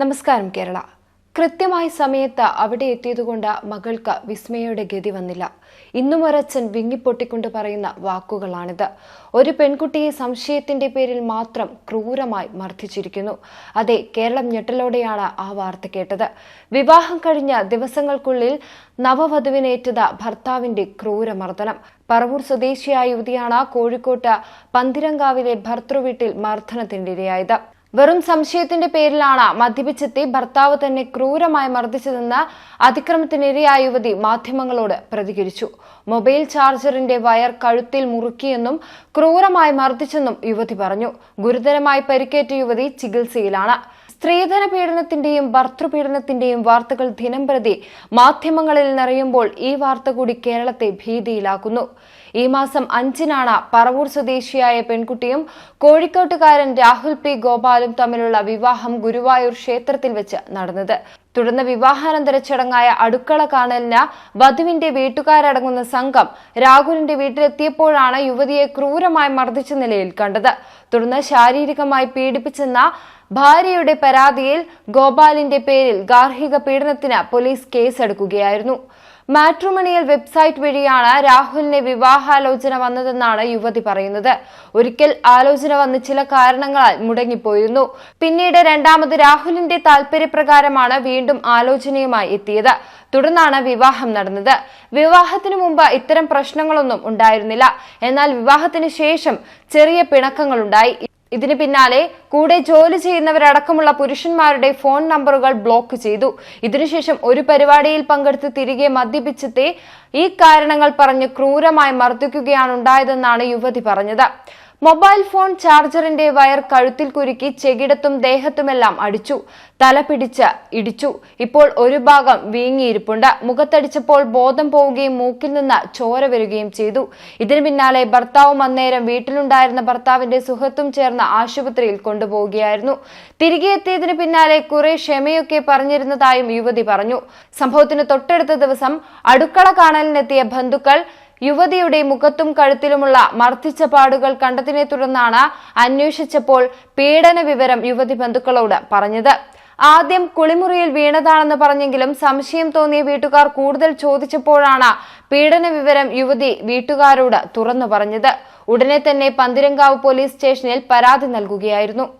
നമസ്കാരം കേരള. കൃത്യമായ സമയത്ത് അവിടെ എത്തിയതുകൊണ്ട് മകൾക്ക് വിസ്മയയുടെ ഗതി വന്നില്ല. ഇന്നും ഒരച്ഛൻ വിങ്ങിപ്പൊട്ടിക്കൊണ്ട് പറയുന്ന വാക്കുകളാണിത്. ഒരു പെൺകുട്ടിയെ സംശയത്തിന്റെ പേരിൽ മാത്രം ക്രൂരമായി മർദ്ദിച്ചിരിക്കുന്നു. അതെ കേരളം ഞെട്ടലോടെയാണ് ആ വാർത്ത കേട്ടത്. വിവാഹം കഴിഞ്ഞ ദിവസങ്ങൾക്കുള്ളിൽ നവവധുവിനേറ്റത് ഭർത്താവിന്റെ ക്രൂരമർദ്ദനം. പറവൂർ സ്വദേശിയായ യുവതിയാണ് കോഴിക്കോട്ട് പന്തിരങ്കാവിലെ ഭർത്തൃവീട്ടിൽ മർദ്ദനത്തിനിരയായത്. വെറും സംശയത്തിന്റെ പേരിലാണ് മദ്യപിച്ചെത്തി ഭർത്താവ് തന്നെ ക്രൂരമായി മർദ്ദിച്ചതെന്ന് അതിക്രമത്തിനിരയായ യുവതി മാധ്യമങ്ങളോട് പ്രതികരിച്ചു. മൊബൈൽ ചാർജറിന്റെ വയർ കഴുത്തിൽ മുറുക്കിയെന്നും ക്രൂരമായി മർദ്ദിച്ചെന്നും യുവതി പറഞ്ഞു. ഗുരുതരമായി പരിക്കേറ്റ യുവതി ചികിത്സയിലാണ്. സ്ത്രീധന പീഡനത്തിന്റെയും ഭർത്തൃപീഡനത്തിന്റെയും വാർത്തകൾ ദിനംപ്രതി മാധ്യമങ്ങളിൽ നിറയുമ്പോൾ ഈ വാർത്ത കൂടി കേരളത്തെ ഭീതിയിലാക്കുന്നു. ഈ മാസം അഞ്ചിനാണ് പറവൂർ സ്വദേശിയായ പെൺകുട്ടിയും കോഴിക്കോട്ടുകാരൻ രാഹുൽ പി ഗോപാലും തമ്മിലുള്ള വിവാഹം ഗുരുവായൂർ ക്ഷേത്രത്തിൽ വെച്ച് നടന്നത്. തുടർന്ന് വിവാഹാനന്തര ചടങ്ങായ അടുക്കള കാണലിന് വധുവിന്റെ വീട്ടുകാരടങ്ങുന്ന സംഘം രാഹുലിന്റെ വീട്ടിലെത്തിയപ്പോഴാണ് യുവതിയെ ക്രൂരമായി മർദ്ദിച്ച നിലയിൽ കണ്ടത്. തുടർന്ന് ശാരീരികമായി പീഡിപ്പിച്ചെന്ന ഭാര്യയുടെ പരാതിയിൽ ഗോപാലിന്റെ പേരിൽ ഗാർഹിക പീഡനത്തിന് പോലീസ് കേസെടുക്കുകയായിരുന്നു. മാട്രിമോണിയൽ വെബ്സൈറ്റ് വഴിയാണ് രാഹുലിന് വിവാഹാലോചന വന്നതെന്നാണ് യുവതി പറയുന്നത്. ഒരിക്കൽ ആലോചന വന്ന് ചില കാരണങ്ങളാൽ മുടങ്ങിപ്പോയിരുന്നു. പിന്നീട് രണ്ടാമത് രാഹുലിന്റെ താല്പര്യപ്രകാരമാണ് വീണ്ടും ആലോചനയുമായി എത്തിയത്. തുടർന്നാണ് വിവാഹം നടന്നത്. വിവാഹത്തിന് മുമ്പ് ഇത്തരം പ്രശ്നങ്ങളൊന്നും ഉണ്ടായിരുന്നില്ല. എന്നാൽ വിവാഹത്തിന് ശേഷം ചെറിയ പിണക്കങ്ങളുണ്ടായി. ഇതിന് പിന്നാലെ കൂടെ ജോലി ചെയ്യുന്നവരടക്കമുള്ള പുരുഷന്മാരുടെ ഫോൺ നമ്പറുകൾ ബ്ലോക്ക് ചെയ്തു. ഇതിനുശേഷം ഒരു പരിപാടിയിൽ പങ്കെടുത്ത് തിരികെ മദ്യപിച്ചത്തെ ഈ കാരണങ്ങൾ പറഞ്ഞ് ക്രൂരമായി മർദ്ദിക്കുകയാണ് ഉണ്ടായതെന്നാണ് യുവതി പറഞ്ഞത്. മൊബൈൽ ഫോൺ ചാർജറിന്റെ വയർ കഴുത്തിൽ കുരുക്കി ചെകിടത്തും ദേഹത്തുമെല്ലാം അടിച്ചു തല പിടിച്ച് ഇടിച്ചു. ഇപ്പോൾ ഒരു ഭാഗം വീങ്ങിയിരിപ്പുണ്ട്. മുഖത്തടിച്ചപ്പോൾ ബോധം പോവുകയും മൂക്കിൽ നിന്ന് ചോര വരികയും ചെയ്തു. ഇതിനു പിന്നാലെ ഭർത്താവും അന്നേരം വീട്ടിലുണ്ടായിരുന്ന ഭർത്താവിന്റെ സുഹൃത്തും ചേർന്ന് ആശുപത്രിയിൽ കൊണ്ടുപോവുകയായിരുന്നു. തിരികെ എത്തിയതിനു പിന്നാലെ കുറെ ക്ഷമയൊക്കെ പറഞ്ഞിരുന്നതായും യുവതി പറഞ്ഞു. സംഭവത്തിന് തൊട്ടടുത്ത ദിവസം അടുക്കള കാണലിനെത്തിയ ബന്ധുക്കൾ യുവതിയുടെ മുഖത്തും കഴുത്തിലുമുള്ള മർദ്ദിച്ച പാടുകൾ കണ്ടതിനെ തുടർന്നാണ് അന്വേഷിച്ചപ്പോൾ പീഡന വിവരം യുവതി ബന്ധുക്കളോട് പറഞ്ഞത്. ആദ്യം കുളിമുറിയിൽ വീണതാണെന്ന് പറഞ്ഞെങ്കിലും സംശയം തോന്നിയ വീട്ടുകാർ കൂടുതൽ ചോദിച്ചപ്പോഴാണ് പീഡന വിവരം യുവതി വീട്ടുകാരോട് തുറന്നു പറഞ്ഞത്. ഉടനെ തന്നെ പന്തിരങ്കാവ് പോലീസ് സ്റ്റേഷനിൽ പരാതി നൽകുകയായിരുന്നു.